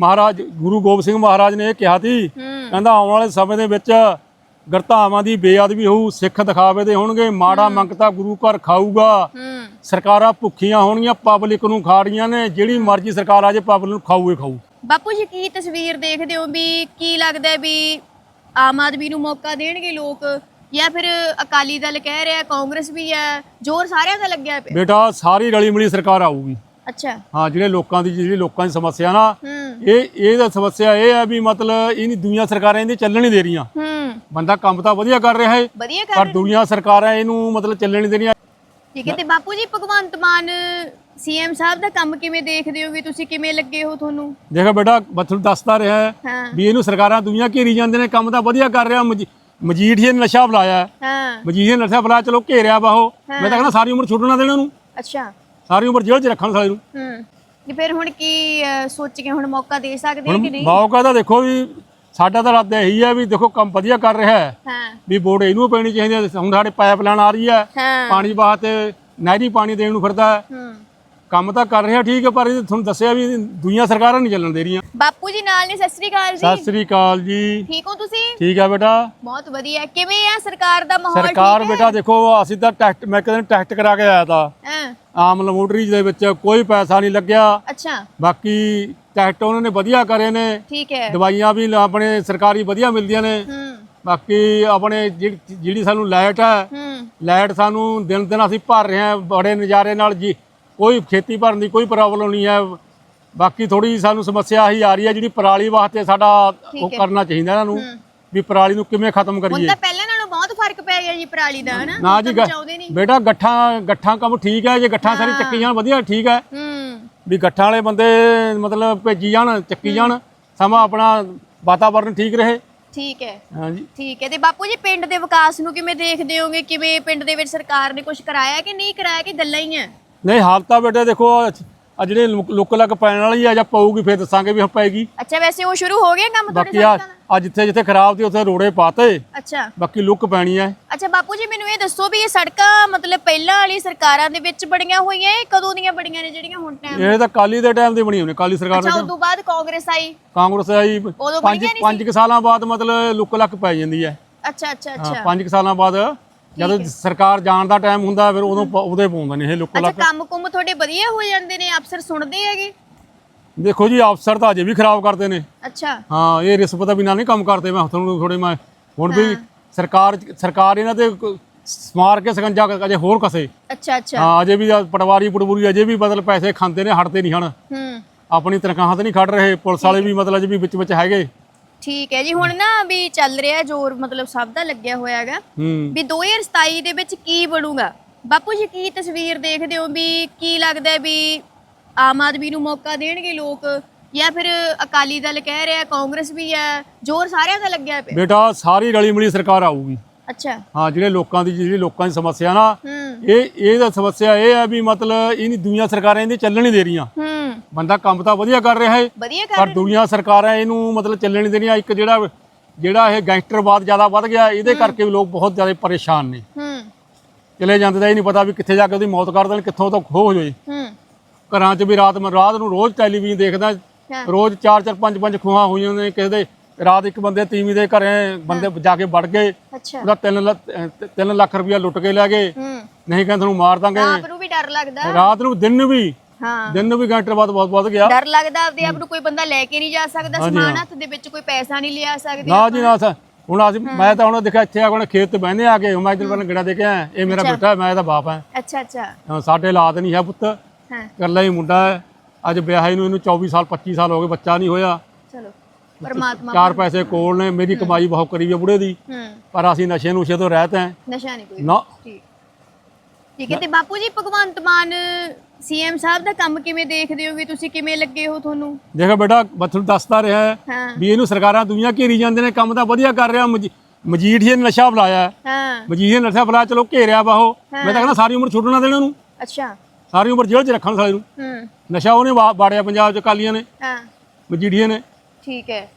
ਮਹਾਰਾਜ ਗੁਰੂ ਗੋਬਿੰਦ ਸਿੰਘ ਮਹਾਰਾਜ ਨੇ ਇਹ ਕਿਹਾ ਸੀ ਕਹਿੰਦਾ ਆਉਣ ਵਾਲੇ ਸਮੇਂ ਦੇ ਵਿੱਚ ਗਰਤਾਵਾਂ ਦੀ ਬੇਅਦਬੀ ਹੋਊ ਸਿੱਖ ਦਿਖਾਵੇ ਦੇ ਹੋਣਗੇ ਮਾੜਾ ਮੰਗਤਾ ਗੁਰੂ ਘਰ ਖਾਊਗਾ। ਸਰਕਾਰਾਂ ਭੁੱਖੀਆਂ ਹੋਣਗੀਆਂ ਪਬਲਿਕ ਨੂੰ ਖਾੜੀਆਂ ਨੇ ਜਿਹੜੀ ਮਰਜ਼ੀ ਸਰਕਾਰ ਆ ਜੇ ਪਬਲਿਕ ਨੂੰ ਖਾਊ ਹੀ ਖਾਊ। ਬਾਪੂ ਜੀ ਕੀ ਤਸਵੀਰ ਦੇਖਦੇ ਹੋ ਵੀ ਕੀ ਲੱਗਦਾ ਵੀ ਆਮ ਆਦਮੀ ਨੂੰ ਮੌਕਾ ਦੇਣਗੇ ਲੋਕ? ਜਾਂ ਫਿਰ ਅਕਾਲੀ ਦਲ ਕਹਿ ਰਿਹਾ ਕਾਂਗਰਸ ਵੀ ਹੈ ਜ਼ੋਰ ਸਾਰਿਆਂ ਦਾ ਲੱਗਿਆ ਪਿਆ। ਬੇਟਾ ਸਾਰੀ ਰਲੀ ਮਿਲੀ ਸਰਕਾਰ ਆਊਗੀ। ਅੱਛਾ। ਹਾਂ ਜਿਹੜੇ ਲੋਕਾਂ ਦੀ ਜਿਹੜੀ ਲੋਕਾਂ ਦੀ ਸਮੱਸਿਆ ਨਾ ਇਹ ਇਹ ਦਾ ਸਮੱਸਿਆ ਇਹ ਹੈ ਵੀ ਮਤਲਬ ਇਹ ਨਹੀਂ ਦੁਨੀਆ ਸਰਕਾਰਾਂ ਇਹਦੀ ਚੱਲਣ ਨਹੀਂ ਦੇ ਰਹੀਆਂ। ਹੂੰ। ਬੰਦਾ ਕੰਮ ਤਾਂ ਵਧੀਆ ਕਰ ਰਿਹਾ ਹੈ ਪਰ ਦੁਨੀਆ ਸਰਕਾਰਾਂ ਇਹਨੂੰ ਮਤਲਬ ਚੱਲਣ ਨਹੀਂ ਦੇ ਰਹੀਆਂ। ਠੀਕ ਹੈ ਤੇ ਬਾਪੂ ਜੀ ਭਗਵੰਤ ਮਾਨ ਸੀਐਮ ਸਾਹਿਬ ਦਾ ਕੰਮ ਕਿਵੇਂ ਦੇਖਦੇ ਹੋ ਵੀ ਤੁਸੀਂ ਕਿਵੇਂ ਲੱਗੇ ਹੋ ਤੁਹਾਨੂੰ? ਦੇਖੋ ਬੇਟਾ ਬਥੂ ਦੱਸਦਾ ਰਿਹਾ ਵੀ ਇਹਨੂੰ ਸਰਕਾਰਾਂ ਦੁਨੀਆ ਘੇਰੀ ਜਾਂਦੇ ਨੇ ਕੰਮ ਤਾਂ ਵਧੀਆ ਕਰ ਰਿਹਾ। ਮਜੀ- ਮਜੀਠੀਏ ਨੇ ਨਸ਼ਾ ਫਲਾਇਆ ਹੈ। ਮਜੀਠੀਏ ਨੇ ਨਸ਼ਾ ਫਲਾਇਆ ਚਲੋ ਘੇਰਿਆ ਉਹ। ਮੈਂ ਤਾਂ ਕਹਿੰਦਾ ਸਾਰੀ ਉਮਰ ਛੁੱਟਣਾ ਦੇਣਾ ਉਹਨੂੰ। ਅੱਛਾ। ਸਾਰੀ ਉਮਰ ਜੇਲ੍ਹ 'ਚ ਰੱਖਣ ਸਾਲੇ ਨੂੰ। ਹੂੰ। ਤੇ ਫਿਰ ਹੁਣ ਕੀ ਅਹ, ਸੋਚ ਕੇ ਹੁਣ ਮੌਕਾ ਦੇ ਸਕਦੇ ਹੋ ਕਿ ਹੁਣ ਨਹੀਂ? ਮੌਕਾ ਤਾਂ ਦੇਖੋ ਵੀ ਸਾਡਾ ਤਾਂ ਇਰਾਦਾ ਇਹੀ ਹੈ ਵੀ ਦੇਖੋ ਕੰਮ ਵਧੀਆ ਕਰ ਰਿਹਾ ਹੈ। ਹਾਂ। ਵੀ ਵੋਟ ਇਹਨੂੰ ਪੈਣੀ ਚਾਹੀਦੀ ਹੈ। ਹੁਣ ਸਾਡੇ ਪਾਈਪਲਾਈਨ ਆ ਰਹੀ ਹੈ। ਹਾਂ। ਪਾਣੀ ਵਾਸਤੇ ਨਹਿਰੀ ਪਾਣੀ ਦੇਣ ਨੂੰ ਫਿਰਦਾ ਹੈ। ਹੂੰ। ਕੰਮ ਤਾਂ ਕਰ ਰਿਹਾ ਠੀਕ ਹੈ ਪਰ ਇਹ ਤੁਹਾਨੂੰ ਦੱਸਿਆ ਵੀ ਦੁਨੀਆ ਸਰਕਾਰਾਂ ਨਹੀਂ ਚੱਲਣ ਦੇ ਰਹੀਆਂ। ਬਾਪੂ ਜੀ ਨਾਲ ਨੇ ਸਤਿ ਸ੍ਰੀ ਅਕਾਲ ਜੀ। ਸ੍ਰੀ ਅਕਾਲ ਜੀ। ਠੀਕ ਹੋ ਤੁਸੀਂ? ਠੀਕ ਹੈ ਬੇਟਾ। ਬਹੁਤ ਵਧੀਆ। ਕਿਵੇਂ ਆ ਸਰਕਾਰ ਦਾ ਮਾਹੌਲ ਸਰਕਾਰ ਠੀਕ ਹੈ? ਬੇਟਾ ਦੇਖੋ ਅਸੀਂ ਤਾਂ ਟੈਸਟ ਮੈਂ ਕਿਤੇ ਟੈਸਟ ਕਰਾ ਕੇ ਆਇਆ ਤਾਂ। ਹਾਂ। ਆਮ ਲੈਬੋਰਟਰੀ ਦੇ ਵਿੱਚ ਕੋਈ ਪੈਸਾ ਨਹੀਂ ਲੱਗਿਆ। ਅੱਛਾ। ਬਾਕੀ ਟੈਸਟ ਉਹਨਾਂ ਨੇ ਵਧੀਆ ਕਰੇ ਨੇ। ਠੀਕ ਹੈ। ਦਵਾਈਆਂ ਵੀ ਆਪਣੇ ਸਰਕਾਰੀ ਵਧੀਆ ਮਿਲਦੀਆਂ ਨੇ। ਹੂੰ। ਬਾਕੀ ਆਪਣੇ ਜਿਹੜੀ ਜਿਹੜੀ ਸਾਨੂੰ ਲਾਈਟ ਹੈ ਹੂੰ। ਲਾਈਟ ਸਾਨੂੰ ਦਿਨ ਦਿਨ ਅਸੀਂ ਭਰ ਰਹੇ ਹਾਂ ਬੜੇ ਨਜ਼ਾਰੇ ਨਾਲ ਜੀ। ਕੋਈ ਖੇਤੀ ਭਰਨ ਦੀ ਕੋਈ ਪ੍ਰੋਬਲਮ ਨਹੀਂ ਹੈ। ਬਾਕੀ ਥੋੜੀ ਸਾਨੂੰ ਸਮੱਸਿਆ ਆਹੀ ਆ ਰਹੀ ਹੈ ਜਿਹੜੀ ਪਰਾਲੀ ਵਾਸਤੇ ਸਾਡਾ ਉਹ ਕਰਨਾ ਚਾਹੀਦਾ ਇਹਨਾਂ ਨੂੰ ਵੀ ਪਰਾਲੀ ਨੂੰ ਕਿਵੇਂ ਖਤਮ ਹੁਣ ਕਰੀਏ। ਤਾਂ ਪਹਿਲਾਂ ਨਾਲੋਂ ਬਹੁਤ ਫ਼ਰਕ ਪੈ ਗਿਆ ਜੀ ਪਰਾਲੀ ਦਾ ਹਨਾ? ਨਾ ਜੀ ਬੇਟਾ ਗੱਠਾਂ ਗੱਠਾਂ ਕੰਮ ਠੀਕ ਹੈ ਜੇ ਗੱਠਾਂ ਸਾਰੀ ਚੱਕੀ ਜਾਣ ਵਧੀਆ ਠੀਕ ਹੈ। ਹੂੰ। ਵੀ ਗੱਠਾਂ ਵਾਲੇ ਬੰਦੇ ਮਤਲਬ ਭੇਜੀ ਜਾਣ ਚੱਕੀ ਜਾਣ ਸਮਾਂ ਆਪਣਾ ਵਾਤਾਵਰਨ ਠੀਕ ਰਹੇ। ਠੀਕ ਹੈ। ਹਾਂਜੀ ਠੀਕ ਹੈ। ਤੇ ਬਾਪੂ ਜੀ ਪਿੰਡ ਦੇ ਵਿਕਾਸ ਨੂੰ ਕਿਵੇਂ ਦੇਖਦੇ ਹੋਗੇ? ਕਿਵੇਂ ਪਿੰਡ ਦੇ ਵਿੱਚ ਸਰਕਾਰ ਨੇ ਕੁਝ ਕਰਾਇਆ ਕਿ ਨਹੀਂ ਕਰਾਇਆ? ਕਿ ਗੱਲਾਂ ਹੀ ਆ ਨਹੀਂ ਹਾਲ ਤਾਂ ਬੇਟੇ ਦੇਖੋ ਆ ਜਿਹੜੇ ਲੁੱਕ ਲੁੱਕ ਲੱਗ ਪੈਣ ਵਾਲੀ ਆ ਜਾਂ ਪਊਗੀ ਫਿਰ ਦੱਸਾਂਗੇ ਵੀ ਪਏਗੀ। ਅੱਛਾ ਵੈਸੇ ਉਹ ਸ਼ੁਰੂ ਹੋ ਗਿਆ ਕੰਮ ਤੁਹਾਡੇ ਬਾਕੀ ਆ ਸੜਕਾਂ ਦਾ ਆ ਜਿੱਥੇ ਜਿੱਥੇ ਖਰਾਬ ਸੀ ਉੱਥੇ ਰੋੜੇ ਪਾਤੇ। ਅੱਛਾ। ਬਾਕੀ ਲੁੱਕ ਪੈਣੀ ਹੈ ਅੱਛਾ ਬਾਪੂ ਜੀ ਮੈਨੂੰ ਇਹ ਦੱਸੋ ਵੀ ਇਹ ਸੜਕਾਂ ਮਤਲਬ ਪਹਿਲਾਂ ਵਾਲੀ ਸਰਕਾਰਾਂ ਦੇ ਵਿੱਚ ਬਣੀਆਂ ਹੋਈਆਂ ਇਹ ਕਦੋਂ ਦੀਆਂ ਬਣੀਆਂ ਨੇ ਜਿਹੜੀਆਂ ਹੁਣ ਟਾਈਮ ਇਹ ਤਾਂ ਕਾਲੀ ਦੇ ਟਾਈਮ ਦੀ ਬਣੀ ਹੋਣੀ ਕਾਲੀ ਸਰਕਾਰ ਅੱਛਾ ਦੇ ਉਸ ਤੋਂ ਬਾਅਦ ਕਾਂਗਰਸ ਆਈ। ਕਾਂਗਰਸ ਆਈ ਉਦੋਂ ਪੰਜ ਬਣੀਆਂ ਨਹੀਂ ਪੰਜ ਕੁ ਸਾਲਾਂ ਬਾਅਦ ਮਤਲਬ ਲੁੱਕ ਲੱਕ ਪੈ ਜਾਂਦੀ ਹੈ ਅੱਛਾ ਅੱਛਾ ਹਾਂ ਅੱਛਾ ਪੰਜ ਕੁ ਸਾਲਾਂ ਬਾਅਦ ਜਦੋਂ ਸਰਕਾਰ ਜਾਣ ਦਾ ਟਾਈਮ ਹੁੰਦਾ ਫਿਰ ਉਦੋਂ ਪ- ਉਹਦੇ ਪਾਉਂਦੇ ਨੇ ਇਹ ਲੁੱਕ ਅੱਛਾ ਕੰਮ ਕੁੰਮ ਤੁਹਾਡੇ ਵਧੀਆ ਹੋ ਜਾਂਦੇ ਨੇ? ਅਫਸਰ ਸੁਣਦੇ ਹੈਗੇ? ਦੇਖੋ ਜੀ ਅਫਸਰ ਤਾਂ ਅਜੇ ਵੀ ਖਰਾਬ ਕਰਦੇ ਨੇ। ਅੱਛਾ। ਹਾਂ ਇਹ ਰਿਸ਼ਵਤ ਦਾ ਬਿਨਾਂ ਨਹੀਂ ਕੰਮ ਕਰਦੇ ਮੈਂ ਤੁਹਾਨੂੰ ਥੋੜੇ ਮੈਂ ਹੁਣ ਵੀ ਸਰਕਾਰ ਸਰਕਾਰ ਇਹਨਾਂ ਤੇ ਕ- ਸਮਾਰ ਕੇ ਸਕੰਜਾ ਅਜੇ ਹੋਰ ਕਸੇ। ਅੱਛਾ ਅੱਛਾ। ਹਾਂ ਅਜੇ ਵੀ ਪਟਵਾਰੀ ਪਟਵੂਰੀ ਅਜੇ ਵੀ ਬਦਲ ਪੈਸੇ ਖਾਂਦੇ ਨੇ ਹਟਦੇ ਨਹੀਂ ਹਨ। ਹੂੰ। ਆਪਣੀ ਤਨਖਾਹਾਂ ਤੇ ਨਹੀਂ ਖੜ ਰਹੇ ਪੁਲਿਸ ਵਾਲੇ ਵੀ ਮਤਲਬ ਅਜੇ ਵੀ ਵਿੱਚ ਵਿੱਚ ਹੈਗੇ। ਠੀਕ ਹੈ ਜੀ ਹੁਣ ਨਾ ਵੀ ਚੱਲ ਰਿਹਾ ਜ਼ੋਰ ਮਤਲਬ ਸਭ ਦਾ ਲੱਗਿਆ ਹੋਇਆ ਹੈਗਾ। ਹੂੰ। ਵੀ 2027 ਦੇ ਵਿੱਚ ਕੀ ਬਣੂਗਾ? ਬਾਪੂ ਜੀ ਕੀ ਤਸਵੀਰ ਦੇਖਦੇ ਹੋ ਵੀ ਕੀ ਲੱਗਦਾ ਹੈ ਵੀ ਆਮ ਆਦਮੀ ਨੂੰ ਮੌਕਾ ਦੇਣਗੇ ਲੋਕ? ਜਾਂ ਫਿਰ ਅਕਾਲੀ ਦਲ ਕਹਿ ਰਿਹਾ ਕਾਂਗਰਸ ਵੀ ਹੈ ਜ਼ੋਰ ਸਾਰਿਆਂ ਦਾ ਲੱਗਿਆ ਪਿਆ। ਬੇਟਾ ਸਾਰੀ ਰਲੀ ਮਿਲੀ ਸਰਕਾਰ ਆਊਗੀ। ਅੱਛਾ। ਹਾਂ ਜਿਹੜੇ ਲੋਕਾਂ ਦੀ ਜਿਹੜੀ ਲੋਕਾਂ ਦੀ ਸਮੱਸਿਆ ਨਾ ਹੂੰ। ਇਹ ਇਹ ਦਾ ਸਮੱਸਿਆ ਇਹ ਹੈ ਵੀ ਮਤਲਬ ਇਹ ਨਹੀਂ ਦੁਨੀਆ ਸਰਕਾਰਾਂ ਇਹਦੀ ਚੱਲਣ ਨਹੀਂ ਦੇ ਰਹੀਆਂ। ਹੂੰ। ਬੰਦਾ ਕੰਮ ਤਾਂ ਵਧੀਆ ਕਰ ਰਿਹਾ ਹੈ ਵਧੀਆ ਕਰ ਪਰ ਦੁਨੀਆ ਸਰਕਾਰਾਂ ਇਹਨੂੰ ਮਤਲਬ ਚੱਲਣ ਨਹੀਂ ਦੇ ਰਹੀਆਂ ਇੱਕ ਜਿਹੜਾ ਜਿਹੜਾ ਇਹ ਗੈਂਗਸਟਰਵਾਦ ਜ਼ਿਆਦਾ ਵੱਧ ਗਿਆ ਇਹਦੇ ਕਰਕੇ ਵੀ ਲੋਕ ਬਹੁਤ ਜ਼ਿਆਦਾ ਪਰੇਸ਼ਾਨ ਨੇ। ਹੂੰ। ਚਲੇ ਜਾਂਦੇ ਦਾ ਇਹ ਨਹੀਂ ਪਤਾ ਵੀ ਕਿੱਥੇ ਜਾ ਕੇ ਉਹਦੀ ਮੌਤ ਕਰ ਦੇਣ ਕਿੱਥੋਂ ਤੋਂ ਖੋਹ ਹੋ ਜਾਏ। ਹੂੰ। ਘਰਾਂ 'ਚ ਵੀ ਰਾਤ ਮੈਂ ਰਾਤ ਨੂੰ ਰੋਜ਼ ਟੈਲੀਵਿਜ਼ਨ ਦੇਖਦਾ ਹਾਂ। ਰੋਜ਼ 4-4 5-5 ਖੋਹਾਂ ਹੋਈਆਂ ਨੇ ਕਿਸੇ ਦੇ ਰਾਤ ਇੱਕ ਬੰਦੇ ਤੀਵੀਂ ਦੇ ਘਰੇ ਬੰਦੇ ਜਾ ਕੇ ਵੜ ਗਏ ਅੱਛਾ। ਉਹਦਾ 3 3 ਲੱਖ ਰੁਪਇਆ ਲੁੱਟ ਕੇ ਲੈ ਗਏ। ਹੂੰ। ਨਹੀਂ ਕਹਿੰਦੇ ਤੁਹਾਨੂੰ ਮਾਰ ਦਾਂਗੇ। ਆਪ ਨੂੰ ਵੀ ਡਰ ਲੱਗਦਾ। ਰਾਤ ਨੂੰ ਦਿਨ ਨੂੰ ਵੀ ਹਾਂ। ਦਿਨ ਨੂੰ ਵੀ ਗੈਂਗਸਟਰਵਾਦ ਬਹੁਤ ਵੱਧ ਗਿਆ। ਡਰ ਲੱਗਦਾ ਆਪਦੇ ਆਪ ਨੂੰ ਕੋਈ ਬੰਦਾ ਲੈ ਕੇ ਨਹੀਂ ਜਾ ਸਕਦਾ ਸਮਾਨ ਹੱਥ ਦੇ ਵਿੱਚ ਕੋਈ ਪੈਸਾ ਨਹੀਂ ਲਿਆ ਸਕਦੇ ਨਾ ਜੀ ਨਾ ਸਰ। ਹੁਣ ਅਸੀਂ ਮੈਂ ਤਾਂ ਹੁਣ ਦੇਖਿਆ ਇੱਥੇ ਆ ਖੇਤ ਤੇ ਬਹਿੰਦੇ ਆ ਕੇ ਮੈਂ ਇਧਰ ਪਹਿਲਾਂ ਗੇੜਾ ਦੇ ਕੇ ਆਇਆ ਇਹ ਮੇਰਾ ਬੇਟਾ ਹੈ, ਮੈਂ ਇਹਦਾ ਬਾਪ ਹਾਂ। ਅੱਛਾ ਅੱਛਾ। ਹਾਂ, ਸਾਡੇ ਔਲਾਦ ਨਹੀਂ ਹੈ ਪੁੱਤ। ਹਾਂ। ਇਕੱਲਾ ਹੀ ਮੁੰਡਾ ਹੈ। ਅੱਜ ਵਿਆਹੀ ਨੂੰ ਇਹਨੂੰ 24 ਸਾਲ 25 ਸਾਲ ਹੋ ਗਏ ਬੱਚਾ ਨਹੀਂ ਹੋਇਆ। ਚਲੋ ਪਰਮਾਤਮਾ ਚਾਰ ਪੈਸੇ ਕੋਲ ਨੇ ਮੇਰੀ ਕਮਾਈ ਬਹੁਤ ਕਰੀ ਹੈ ਬੁੜੇ ਦੀ। ਹੂੰ। ਪਰ ਅਸੀਂ ਨਸ਼ੇ ਨੁਸ਼ੇ ਤੋਂ ਰਹਿਤ ਹੈ। ਨਸ਼ਾ ਨਹੀਂ ਕੋਈ। ਨਾ। ਠੀਕ। ਠੀਕ ਹੈ ਤੇ ਬਾਪੂ ਜੀ ਭਗਵੰਤ ਮਾਨ ਸੀਐਮ ਸਾਹਿਬ ਦਾ ਕੰਮ ਕਿਵੇਂ ਦੇਖਦੇ ਹੋ ਵੀ ਤੁਸੀਂ ਕਿਵੇਂ ਲੱਗੇ ਹੋ ਤੁਹਾਨੂੰ? ਦੇਖੋ ਬੇਟਾ ਬਥੂ ਦੱਸਦਾ ਰਿਹਾ ਹੈ ਹਾਂ। ਵੀ ਇਹਨੂੰ ਸਰਕਾਰਾਂ ਦੁਨੀਆ ਘੇਰੀ ਜਾਂਦੇ ਨੇ ਕੰਮ ਤਾਂ ਵਧੀਆ ਕਰ ਰਿਹਾ। ਮਜੀ- ਮਜੀਠੀਏ ਨੇ ਨਸ਼ਾ ਫਲਾਇਆ ਹੈ। ਹਾਂ। ਮਜੀਠੀਏ ਨੇ ਨਸ਼ਾ ਫਲਾਇਆ ਚਲੋ ਘੇਰਿਆ ਵਾ ਉਹ। ਮੈਂ ਤਾਂ ਕਹਿੰਦਾ ਸਾਰੀ ਉਮਰ ਛੁੱਟਣਾ ਦੇਣਾ ਉਹਨੂੰ। ਅੱਛਾ। ਸਾਰੀ ਉਮਰ ਜੇਲ੍ਹ 'ਚ ਰੱਖਣ ਸਾਲੇ ਨੂੰ। ਹੂੰ। ਨਸ਼ਾ ਉਹਨੇ ਵਾ- ਵਾੜਿਆ ਪੰਜਾਬ 'ਚ ਕਾਲੀਆਂ ਨੇ। ਹਾਂ। ਮਜੀਠੀਏ ਨੇ। ਠੀਕ ਹੈ।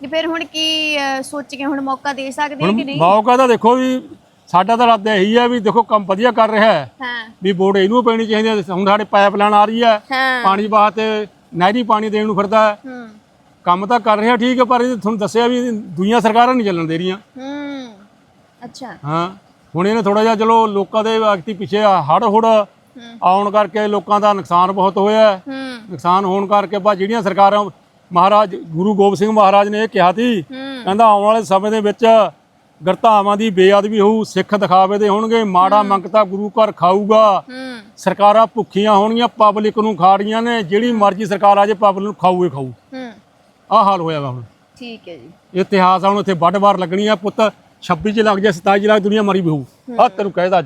ਤੇ ਫਿਰ ਹੁਣ ਕੀ ਅਹ, ਸੋਚ ਕੇ ਹੁਣ ਮੌਕਾ ਦੇ ਸਕਦੇ ਹੋ ਕਿ ਹੁਣ ਨਹੀਂ? ਮੌਕਾ ਤਾਂ ਦੇਖੋ ਵੀ ਸਾਡਾ ਤਾਂ ਇਰਾਦਾ ਇਹੀ ਹੈ ਵੀ ਦੇਖੋ ਕੰਮ ਵਧੀਆ ਕਰ ਰਿਹਾ ਹੈ। ਹਾਂ। ਵੀ ਵੋਟ ਇਹਨੂੰ ਪੈਣੀ ਚਾਹੀਦੀ ਹੈ। ਹੁਣ ਸਾਡੇ ਪਾਈਪਲਾਈਨ ਆ ਰਹੀ ਹੈ। ਹਾਂ। ਪਾਣੀ ਵਾਸਤੇ ਨਹਿਰੀ ਪਾਣੀ ਦੇਣ ਨੂੰ ਫਿਰਦਾ ਹੈ। ਹੂੰ। ਕੰਮ ਤਾਂ ਕਰ ਰਿਹਾ ਠੀਕ ਹੈ ਪਰ ਇਹ ਤੁਹਾਨੂੰ ਦੱਸਿਆ ਵੀ ਦੁਨੀਆ ਸਰਕਾਰਾਂ ਨਹੀਂ ਚੱਲਣ ਦੇ ਰਹੀਆਂ। ਹੂੰ। ਅੱਛਾ। ਹਾਂ। ਹੁਣ ਇਹਨੇ ਥੋੜਾ ਜਿਹਾ ਚਲੋ ਲੋਕਾਂ ਦੇ ਵਕਤੀ ਪਿੱਛੇ ਹੜ ਹੁੜ ਆਉਣ ਕਰਕੇ ਲੋਕਾਂ ਦਾ ਨੁਕਸਾਨ ਬਹੁਤ ਹੋਇਆ ਨੁਕਸਾਨ ਹੋਣ ਕਰਕੇ ਬਾ ਜਿਹੜੀਆਂ ਸਰਕਾਰਾਂ ਮਹਾਰਾਜ ਗੁਰੂ ਗੋਬਿੰਦ ਸਿੰਘ ਮਹਾਰਾਜ ਨੇ ਇਹ ਕਿਹਾ ਸੀ ਕਹਿੰਦਾ ਆਉਣ ਵਾਲੇ ਸਮੇਂ ਦੇ ਵਿੱਚ ਗਰਤਾਵਾਂ ਦੀ ਬੇਅਦਬੀ ਹੋਊ ਸਿੱਖ ਦਿਖਾਵੇ ਦੇ ਹੋਣਗੇ ਮਾੜਾ ਮੰਗਤਾ ਗੁਰੂ ਘਰ ਖਾਊਗਾ। ਸਰਕਾਰਾਂ ਭੁੱਖੀਆਂ ਹੋਣਗੀਆਂ ਪਬਲਿਕ ਨੂੰ ਖਾੜੀਆਂ ਨੇ ਜਿਹੜੀ ਮਰਜ਼ੀ ਸਰਕਾਰ ਆ ਜੇ ਪਬਲਿਕ ਨੂੰ ਖਾਊਏ ਖਾਊ। ਹੂੰ। ਆਹ ਹਾਲ ਹੋਇਆ ਵਾ ਹੁਣ। ਠੀਕ ਹੈ ਜੀ। ਇਤਿਹਾਸ ਆ ਹੁਣ ਇੱਥੇ ਵੱਡ ਵਾਰ ਲੱਗਣੀ ਆ ਪੁੱਤ। 26 ਚ ਲੱਗ ਜਾ 27 ਚ ਲੱਗ ਦੁਨੀਆ ਮਰੀ ਵੀ ਹੋਊ। ਆ ਤੈਨੂੰ ਕਹਿਦਾ